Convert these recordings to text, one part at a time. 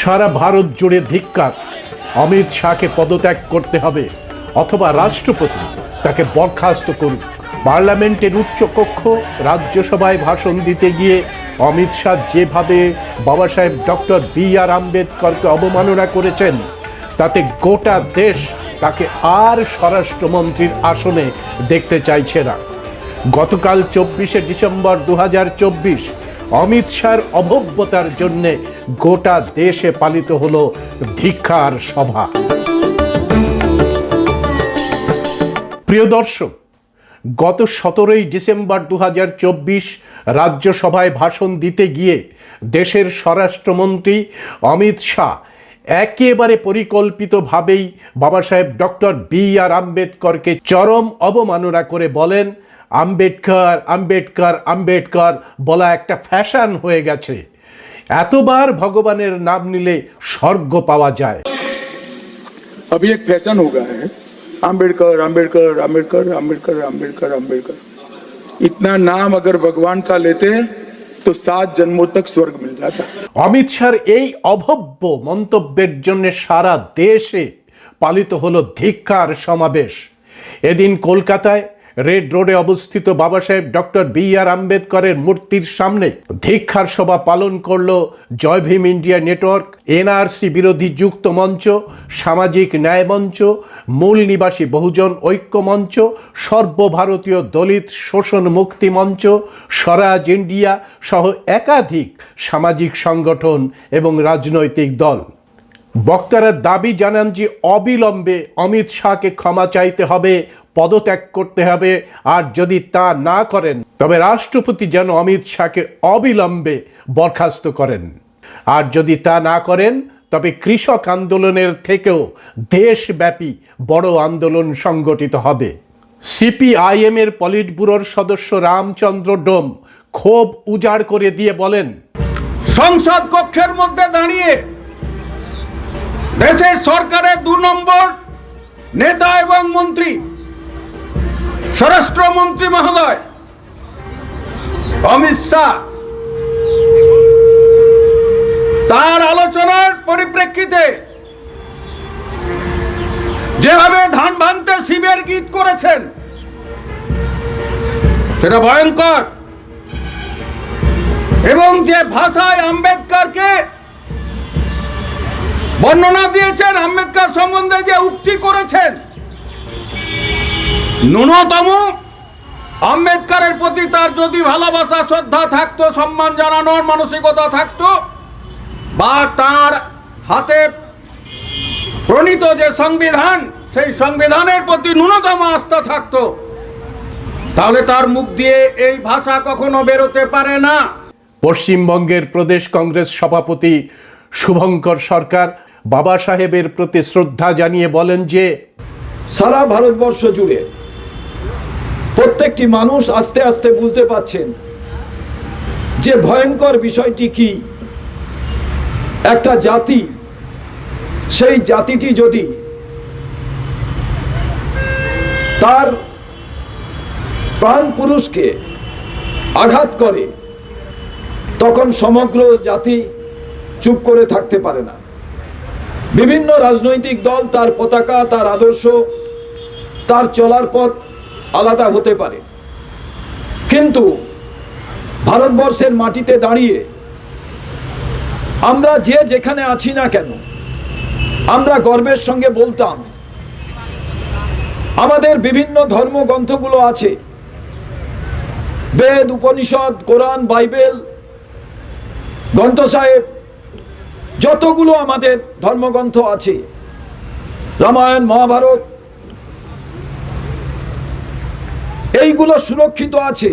সারা ভারত জুড়ে ধিক্কার। অমিত শাহকে পদত্যাগ করতে হবে, অথবা রাষ্ট্রপতি তাকে বরখাস্ত করুক। পার্লামেন্টের উচ্চকক্ষ রাজ্যসভায় ভাষণ দিতে গিয়ে অমিত শাহ যেভাবে বাবা সাহেব ডক্টর বি আর আম্বেদকরকে অবমাননা করেছেন, তাতে গোটা দেশ তাকে আর স্বরাষ্ট্রমন্ত্রীর আসনে দেখতে চাইছে না। গতকাল চব্বিশে ডিসেম্বর দু হাজার চব্বিশ অমিত শাহর অভব্যতার জন্য গোটা দেশে পালিত হলো ধিক্ষার সভা। প্রিয় দর্শক, গত সতেরোই ডিসেম্বর দু হাজার চব্বিশ রাজ্যসভায় ভাষণ দিতে গিয়ে দেশের স্বরাষ্ট্রমন্ত্রী অমিত শাহ একেবারে পরিকল্পিতভাবেই বাবা সাহেব ডক্টর বি আর আম্বেদকরকে চরম অবমাননা করে বলেন আম্বেদকর আম্বেদকর আম্বেদকর বলা একটা ফ্যাশন হয়ে গেছে এতবার ভগবানের নাম নিলে স্বর্গ পাওয়া যায় अभी एक फैशन हो गया है आम्बेडकर आम्बेडकर आम्बेडकर आम्बेडकर आम्बेडकर आम्बेडकर इतना नाम अगर भगवान का लेते तो सात जन्मों तक स्वर्ग मिल जाता অমিত শাহর এই অভব্য মন্তব্যের জন্য সারা দেশে পালিত হলো ধিক্কার সমাবেশ এদিন কলকাতায় রেড রোডে অবস্থিত বাবা সাহেব ডক্টর বি আর আম্বেদকরের মূর্তির সামনে ধিক্ষার সভা পালন করল Jai Bhim India network, NRC বিরোধী যুক্ত মঞ্চ, সামাজিক ন্যায় মঞ্চ, মূল নিবাসী বহুজন ঐক্য মঞ্চ, সর্বভারতীয় দলিত শোষণ মুক্তি মঞ্চ, স্বরাজ ইন্ডিয়া সহ একাধিক সামাজিক সংগঠন এবং রাজনৈতিক দল। বক্তারা দাবি জানান যে অবিলম্বে অমিত শাহকে ক্ষমা চাইতে হবে পদত্যাগ করতে হবে। আর যদি তা না করেন, তবে রাষ্ট্রপতি যেন অমিত শাহকে অবিলম্বে বরখাস্ত করেন। আর যদি তা না করেন, তবে কৃষক আন্দোলনের থেকেও দেশব্যাপী বড় আন্দোলন সংগঠিত হবে। সিপিআইএম এর পলিট ব্যুরোর সদস্য রামচন্দ্র ডোম ক্ষোভ উজাড় করে দিয়ে বলেন, সংসদ কক্ষের মধ্যে দাঁড়িয়ে দেশের সরকারের দু নম্বর নেতা এবং মন্ত্রী স্বরাষ্ট্রমন্ত্রী মহোদয়, অমিত শাহ, তার আলোচনার পরিপ্রেক্ষিতে যেভাবে ধান ভাঙতে শিবের গীত করেছেন, সেটা ভয়ঙ্কর। এবং যে ভাষায় আম্বেদকরকে বর্ণনা দিয়েছেন, আম্বেদকর সম্বন্ধে যে উক্তি করেছেন ন্যূনতম আম্বেদকারের প্রতি তার যদি ভালোবাসা শ্রদ্ধা থাকতো সম্মান জানানোর মানসিকতা থাকতো বা তার হাতে প্রণীত যে সংবিধান সেই সংবিধানের প্রতি ন্যূনতম আস্থা থাকতো তাহলে তার মুখ দিয়ে এই ভাষা কখনো বেরোতে পারে না। পশ্চিমবঙ্গের প্রদেশ কংগ্রেস সভাপতি শুভঙ্কর সরকার বাবা সাহেবের প্রতি শ্রদ্ধা জানিয়ে বলেন যে সারা ভারতবর্ষ জুড়ে প্রত্যেকটি মানুষ আস্তে আস্তে বুঝতে পাচ্ছেন যে ভয়ঙ্কর বিষয়টি কি। একটা জাতি, সেই জাতিটি যদি তার প্রাণ পুরুষকে আঘাত করে, তখন সমগ্র জাতি চুপ করে থাকতে পারে না। বিভিন্ন রাজনৈতিক দল তার পতাকা, তার আদর্শ, তার চলার পথ আলাদা হতে পারে। কিন্তু ভারতবর্ষের মাটিতে দাঁড়িয়ে আমরা যে যেখানে আছি না কেন, আমরা গর্বের সঙ্গে বলতাম, আমাদের বিভিন্ন ধর্মগ্রন্থগুলো আছে, বেদ, উপনিষদ, কোরআন, বাইবেল, গ্রন্থ সাহেব, যতগুলো আমাদের ধর্মগ্রন্থ আছে, রামায়ণ, মহাভারত এইগুলো সুরক্ষিত আছে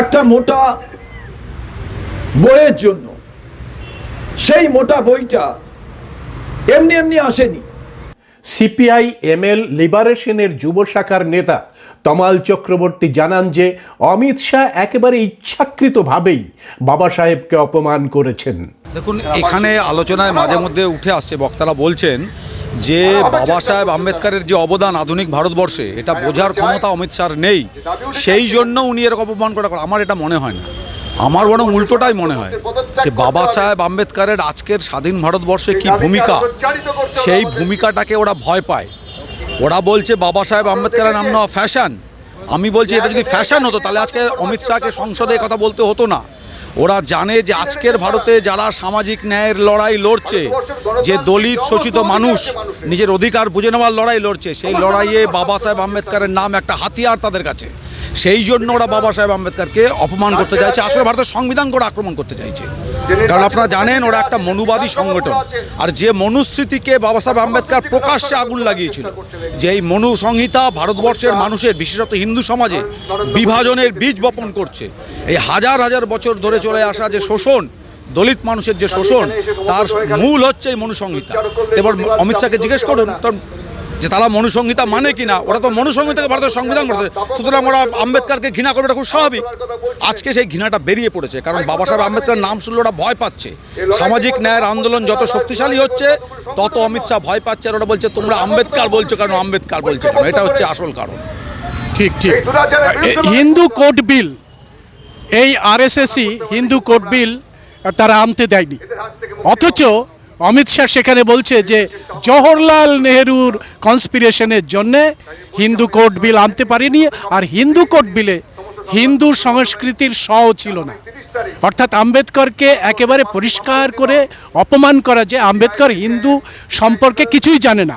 একটা মোটা বইয়ের জন্য। সেই মোটা বইটা এমনি এমনি আসেনি। সিপিআই এমএল লিবারেশনের যুব শাখার নেতা তমাল চক্রবর্তী জানান যে অমিত শাহ একেবারে ইচ্ছাকৃতভাবেই বাবা সাহেবকে অপমান করেছেন। দেখুন এখানে আলোচনায় মাঝে মধ্যে উঠে আসছে বক্তারা বলছেন যে বাবা সাহেব আম্বেদকারের যে অবদান আধুনিক ভারতবর্ষে, এটা বোঝার ক্ষমতা অমিত শাহর নেই। সেই জন্য উনি এরকম অপমান করা আমার এটা মনে হয় না। আমার বরং উল্টোটাই মনে হয় যে বাবা সাহেব আম্বেদকারের আজকের স্বাধীন ভারতবর্ষে কি ভূমিকা? সেই ভূমিকাটাকে ওরা ভয় পায়। ওরা বলছে, বাবা সাহেব আম্বেদকারের নাম নেওয়া ফ্যাশন আমি বলছি, এটা যদি ফ্যাশন হতো, তাহলে আজকে অমিত শাহকে সংসদে কথা বলতে হতো না। ওরা জানে যে আজকের ভারতে যারা সামাজিক ন্যায়ের লড়াই লড়ছে, যে দলিত শোষিত মানুষ নিজের অধিকার বুঝে নেওয়ার লড়াই লড়ছে, সেই লড়াইয়ে বাবা সাহেব আম্বেদকরের নাম একটা হাতিয়ার তাদের কাছে। সেই জন্য ওরা বাবা সাহেব আম্বেদকারকে অপমান করতে চাইছে। আসলে ভারতের সংবিধান করে আক্রমণ করতে চাইছে। কারণ আপনারা জানেন, ওরা একটা মনুবাদী সংগঠন। আর যে মনুস্মৃতিকে বাবা সাহেব আম্বেদকর প্রকাশ্যে আগুন লাগিয়েছিল যে এই মনু সংহিতা ভারতবর্ষের মানুষের, বিশেষত হিন্দু সমাজে বিভাজনের বীজ বপন করছে। এই হাজার হাজার বছর ধরে চলে আসা যে শোষণ, দলিত মানুষের যে শোষণ, তার মূল হচ্ছে এই মনুসংহিতা। এবার অমিত শাহকে জিজ্ঞেস করুন তার যে তারা মনুসংহিতা মানে কিনা, ওরা তো মনুসংহিতাকে ভারতের সংবিধান করতে সুতরাং ওরা আম্বেদকারকে ঘৃণা করবে, এটা খুব স্বাভাবিক। আজকে সেই ঘৃণাটা বেরিয়ে পড়েছে, কারণ বাবা সাহেব আম্বেদকার নাম শুনলে ওরা ভয় পাচ্ছে। সামাজিক ন্যায়ের আন্দোলন যত শক্তিশালী হচ্ছে, তত অমিত শাহ ভয় পাচ্ছে, আর ওরা বলছে, তোমরা আম্বেদকার বলছো কেন? আম্বেদকার বলছো কেন? এটা হচ্ছে আসল কারণ। ঠিক ঠিক। হিন্দু কোড বিল, এই আরএসএসই হিন্দু কোড বিল তারা আনতে দেয়নি। অথচ অমিত শাহ সেখানে বলছে যে জওহরলাল নেহরুর কনস্পিরেশনের জন্যে হিন্দু কোর্ট বিল আনতে পারিনি আর হিন্দু কোর্ট বিলে হিন্দু সংস্কৃতির সও ছিল না। অর্থাৎ আম্বেদকরকে একেবারে পরিষ্কার করে অপমান করা যে আম্বেদকর হিন্দু সম্পর্কে কিছুই জানে না।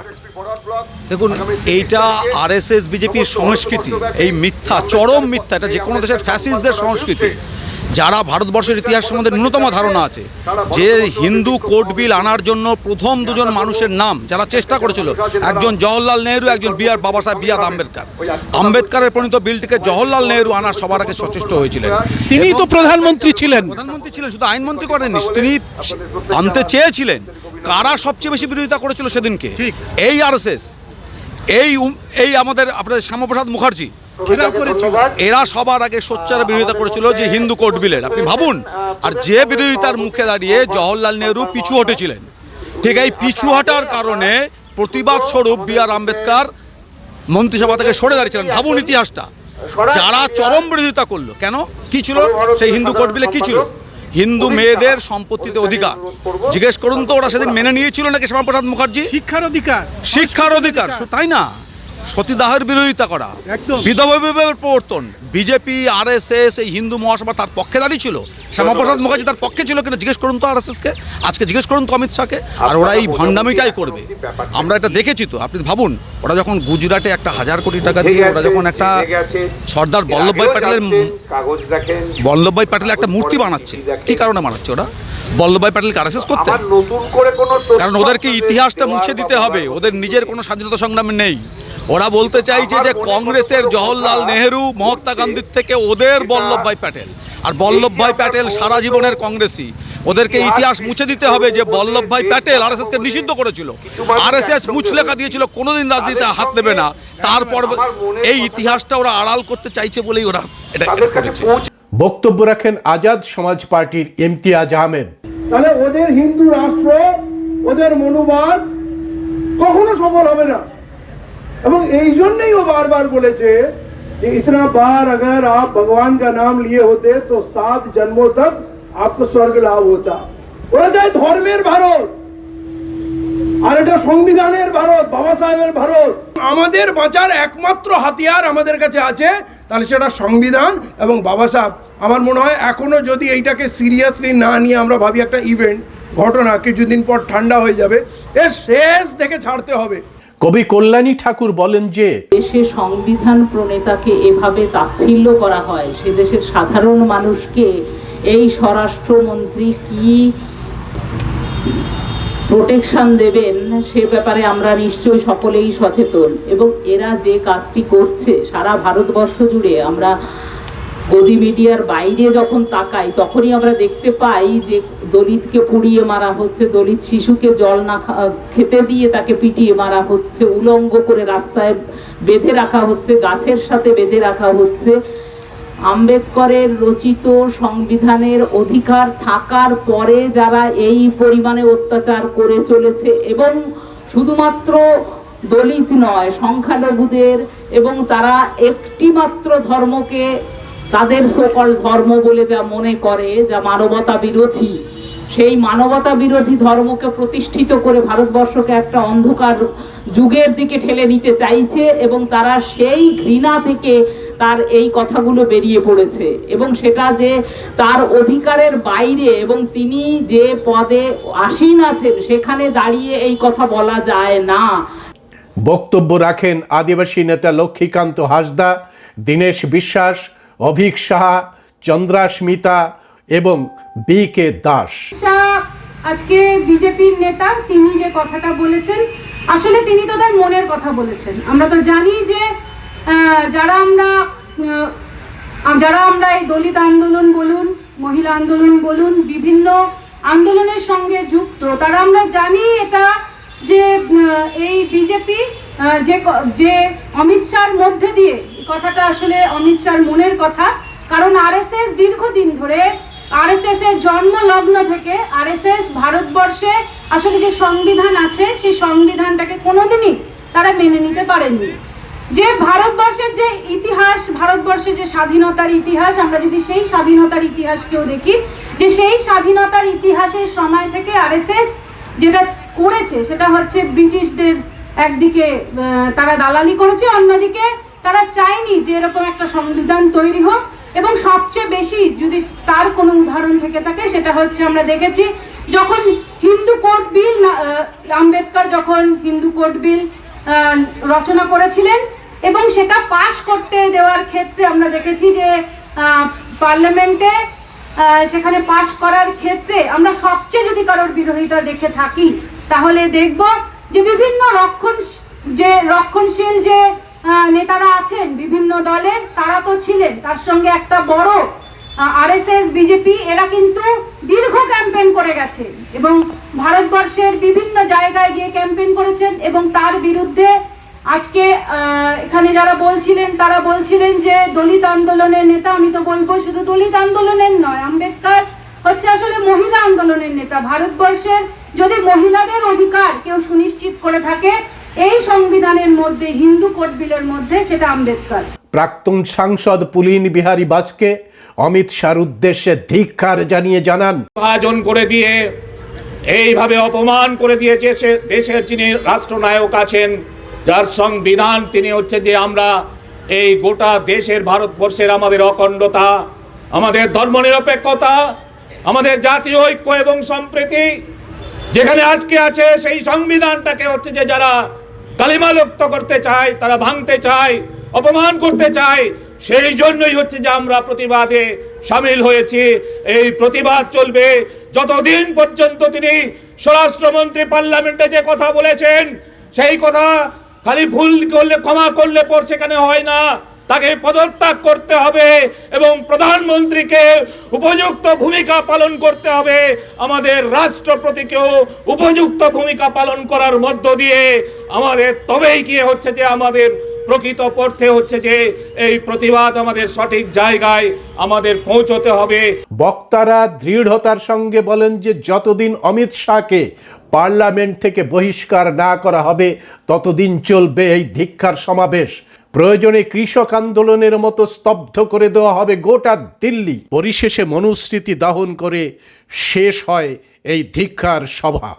দেখুন এইটা আরএসএস বিজেপির সংস্কৃতি এই মিথ্যা চরম মিথ্যা এটা যে কোনো দেশের ফ্যাসিস্টদের সংস্কৃতি যারা ভারতবর্ষের ইতিহাস সম্বন্ধে ন্যূনতম ধারণা আছে যে হিন্দু কোড বিল আনার জন্য প্রথম দুজন মানুষের নাম যারা চেষ্টা করেছিল একজন জওহরলাল নেহরু একজন বি আর বাবা সাহেব বি আর আম্বেদকর। আম্বেদকরের প্রণীত বিলটিকে জওহরলাল নেহরু আনার সবার আগে সচেষ্ট হয়েছিলেন। তিনি তো প্রধানমন্ত্রী ছিলেন। প্রধানমন্ত্রী ছিলেন শুধু আইনমন্ত্রী করেননি তিনি আনতে চেয়েছিলেন। কারা সবচেয়ে বেশি বিরোধিতা করেছিল সেদিনকে। এই আরএসএস এই এই আমাদের আপনাদের শ্যামাপ্রসাদ মুখার্জি এরা সবার আগে সোচ্চার বিরোধিতা করেছিল যে হিন্দু কোড বিলের। আপনি ভাবুন আর যে বিরোধিতার মুখে দাঁড়িয়ে জওহরলাল নেহরু পিছু হটেছিলেন। ঠিক এই পিছু হটার কারণে প্রতিবাদ স্বরূপ বি আর আম্বেদকর মন্ত্রিসভা থেকে সরে দাঁড়িয়েছিলেন। ভাবুন ইতিহাসটা। যারা চরম বিরোধিতা করল কেন? কি ছিল? সেই হিন্দু কোড বিলে কি ছিল? হিন্দু মেয়েদের সম্পত্তিতে অধিকার। জিজ্ঞেস করুন তো ওরা সেদিন মেনে নিয়েছিল নাকি শ্যামাপ্রসাদ মুখার্জি? শিক্ষার অধিকার। শিক্ষার অধিকার। তাই না? সতীদাহের বিরোধিতা করা। বিধবা বিবাহের প্রবর্তন। বিজেপি আর এস এস এই হিন্দু মহাসভা তার পক্ষে দাঁড়িয়েছিল শ্যামাপ্রসাদ মুখার্জি তার পক্ষে ছিল কিনা জিজ্ঞেস করুন তো আরএসএসকে। আজকে জিজ্ঞেস করুন তো অমিত শাহকে। আর ওরা এই ভণ্ডামিটাই করবে। আমরা এটা দেখেছি তো আপনি ভাবুন ওরা যখন গুজরাটে একটা হাজার কোটি টাকা দিয়ে ওরা যখন একটা সর্দার বল্লভভাই প্যাটেলের বল্লভভাই প্যাটেল একটা মূর্তি বানাচ্ছে। কি কারণে বানাচ্ছে ওরা? বল্লভভাই প্যাটেলকে আর এস এস নতুন করে কোনো তথ্য কারণ ওদেরকে ইতিহাসটা মুছে দিতে হবে। ওদের নিজের কোনো স্বাধীনতা সংগ্রামে নেই। ওরা বলতে চাইছে যে কংগ্রেসের জওহরলাল নেহেরু মহাত্মা গান্ধীর থেকে ওদের বল্লভভাই প্যাটেল। আর বল্লভভাই প্যাটেল সারা জীবনের কংগ্রেসী ওদেরকে ইতিহাস মুছে দিতে হবে যে বল্লভভাই প্যাটেল আর আরএসএসকে নিষিদ্ধ করেছিল। আরএসএস মুচলেখা দিয়েছিল কোনোদিন রাজনীতিতে হাত দেবে না। তারপর এই ইতিহাসটা ওরা আড়াল করতে চাইছে বলেই ওরা এটা করেছে। বক্তব্য রাখেন আজাদ সমাজ পার্টির ইমতিয়াজ আহমেদ। তাহলে ওদের হিন্দু রাষ্ট্র ওদের মনোবাদ কখনো সফল হবে না। এবং এই জন্যই ও বারবার বলেছে कि इतना बार अगर आप भगवान का नाम लिए होते तो सात जन्मों तक आपको स्वर्ग लाभ होता ওরা চায় ধর্মের ভারত আর এটা সংবিধানের ভারত বাবা সাহেবের ভারত আমাদের বাঁচার একমাত্র হাতিয়ার আমাদের কাছে আছে তাহলে সেটা সংবিধান এবং বাবা সাহেব আমার মনে হয় এখনো যদি এইটাকে সিরিয়াসলি না নিয়ে আমরা ভাবি একটা ইভেন্ট ঘটনা কিছুদিন পর ঠান্ডা হয়ে যাবে এর শেষ থেকে ছাড়তে হবে কবি কল্যাণী ঠাকুর বলেন যে দেশে সংবিধান প্রণেতাকে এভাবে তাচ্ছিল্য করা হয়, সে দেশের সাধারণ মানুষকে এই স্বরাষ্ট্রমন্ত্রী কি প্রোটেকশন দেবেন, সে ব্যাপারে আমরা নিশ্চয়ই সকলেই সচেতন। এবং এরা যে কাজটি করছে, সারা ভারতবর্ষ জুড়ে আমরা গদি মিডিয়ার বাইরে যখন তাকাই, তখনই আমরা দেখতে পাই যে দলিতকে পুড়িয়ে মারা হচ্ছে, দলিত শিশুকে জল না খেতে দিয়ে তাকে পিটিয়ে মারা হচ্ছে, উলঙ্গ করে রাস্তায় বেঁধে রাখা হচ্ছে, গাছের সাথে বেঁধে রাখা হচ্ছে। আম্বেদকরের রচিত সংবিধানের অধিকার থাকার পরে যারা এই পরিমাণে অত্যাচার করে চলেছে এবং শুধুমাত্র দলিত নয়, সংখ্যালঘুদের এবং তারা একটি মাত্র ধর্মকে তাদের সকল ধর্ম বলে যা মনে করে, যা মানবতা বিরোধী, সেই মানবতা বিরোধী ধর্মকে প্রতিষ্ঠিত করে ভারতবর্ষকে একটা অন্ধকার যুগের দিকে ঠেলে নিতে চাইছে এবং তারা সেই ঘৃণা থেকে তার এই কথাগুলো বেরিয়ে পড়েছে এবং সেটা যে তার অধিকারের বাইরে এবং তিনি যে পদে আসীন আছেন, সেখানে দাঁড়িয়ে এই কথা বলা যায় না। বক্তব্য রাখেন আদিবাসী নেতা লক্ষ্মীকান্ত হাসদা, দীনেশ বিশ্বাস অভিক সাহা চন্দ্রাস্মিতা এবং বি কে দাস। শাহ আজকে বিজেপির নেতা, তিনি যে কথাটা বলেছেন, আসলে তিনি তো তার মনের কথা বলেছেন। আমরা তো জানি যে যারা আমরা যারা আমরা এই দলিত আন্দোলন বলুন, মহিলা আন্দোলন বলুন, বিভিন্ন আন্দোলনের সঙ্গে যুক্ত, তারা আমরা জানি এটা যে এই বিজেপি যে যে অমিত শাহর মধ্যে দিয়ে কথাটা আসলে অমিত শাহর মনের কথা, কারণ আরএসএস দীর্ঘদিন ধরে আরএসএস এর জন্ম লগ্ন থেকে আরএসএস ভারতবর্ষে আসলে যে সংবিধান আছে, সেই সংবিধানটাকে কোনোদিনই তারা মেনে নিতে পারেননি। যে ভারতবর্ষের যে ইতিহাস, ভারতবর্ষের যে স্বাধীনতার ইতিহাস, আমরা যদি সেই স্বাধীনতার ইতিহাসকেও দেখি, যে সেই স্বাধীনতার ইতিহাসের সময় থেকে আরএসএস যেটা করেছে, সেটা হচ্ছে ব্রিটিশদের একদিকে তারা দালালি করেছে, অন্যদিকে তারা চায়নি যে এরকম একটা সংবিধান তৈরি হোক। এবং সবচেয়ে বেশি যদি তার কোনো উদাহরণ থেকে থাকে, সেটা হচ্ছে আমরা দেখেছি যখন হিন্দু কোর্ট বিল আম্বেদকর যখন হিন্দু কোর্ট বিল রচনা করেছিলেন এবং সেটা পাশ করতে দেওয়ার ক্ষেত্রে আমরা দেখেছি যে পার্লামেন্টে সেখানে পাশ করার ক্ষেত্রে আমরা সবচেয়ে যদি কারোর বিরোধিতা দেখে থাকি, তাহলে দেখব যে বিভিন্ন রক্ষণ, যে রক্ষণশীল যে নেতারা আছেন, বিভিন্ন দলের, তারা তো ছিলেন। তার সঙ্গে একটা বড় আরএসএস বিজেপি এরা কিন্তু দীর্ঘ ক্যাম্পেন করে গেছে এবং ভারতবর্ষের বিভিন্ন জায়গায় গিয়ে ক্যাম্পেন করেছেন এবং তার বিরুদ্ধে আজকে এখানে যারা বলছিলেন, তারা বলছিলেন যে দলিত আন্দোলনের নেতা, আমি তো বলব শুধু দলিত আন্দোলনের নয়, আম্বেদকর হচ্ছে আসলে মহিলা আন্দোলনের নেতা। ভারতবর্ষের যদি মহিলাদের অধিকার কেউ সুনিশ্চিত করে থাকে এই সংবিধানের মধ্যে হিন্দু কোড বিলের মধ্যে সেটা আম্বেদকর। প্রাক্তন সাংসদ পুলিন বিহারী বাসকে অমিত শাহর উদ্দেশ্যে ধিক্ষার জানিয়ে জানান। বিভাজন করে দিয়ে এইভাবে অপমান করে দিয়েছে দেশের যিনি রাষ্ট্রনায়ক আছেন যার সংবিধান তিনি হচ্ছে যে আমরা এই গোটা দেশের ভারতবর্ষের আমাদের অখণ্ডতা আমাদের ধর্মনিরপেক্ষতা আমাদের জাতীয় ঐক্য এবং সম্প্রীতি যেখানে আটকে আছে সেই সংবিধানটাকে হচ্ছে যে যারা কালিমালুপ্ত করতে চায়, তারা ভাঙতে চায়, অপমান করতে চায়, সেই জন্যই হচ্ছে যে আমরা প্রতিবাদে সামিল হয়েছি। এই প্রতিবাদ চলবে যতদিন পর্যন্ত তিনি স্বরাষ্ট্রমন্ত্রী পার্লামেন্টে যে কথা বলেছেন, সেই কথা খালি ভুল করলে, ক্ষমা করলে পর সেখানে হয় না? তাকে পদত্যাগ করতে হবে এবং প্রধানমন্ত্রীকে উপযুক্ত ভূমিকা পালন করতে হবে। আমাদের রাষ্ট্রপতিকেও উপযুক্ত ভূমিকা পালন করার মধ্য দিয়ে আমাদের তবেই গিয়ে হচ্ছে যে আমাদের প্রকৃত অর্থে হচ্ছে যে এই প্রতিবাদ আমাদের সঠিক জায়গায় আমাদের পৌঁছতে হবে। বক্তারা দৃঢ়তার সঙ্গে বলেন যে যতদিন অমিত শাহকে পার্লামেন্ট থেকে বহিষ্কার না করা হবে, ততদিন চলবে এই ধিক্ষার সমাবেশ। প্রয়োজনে কৃষক আন্দোলনের মতো স্তব্ধ করে দেওয়া হবে গোটা দিল্লি পরিশেষে মনুস্মৃতি দাহন করে শেষ হয় এই ধিক্ষার সভা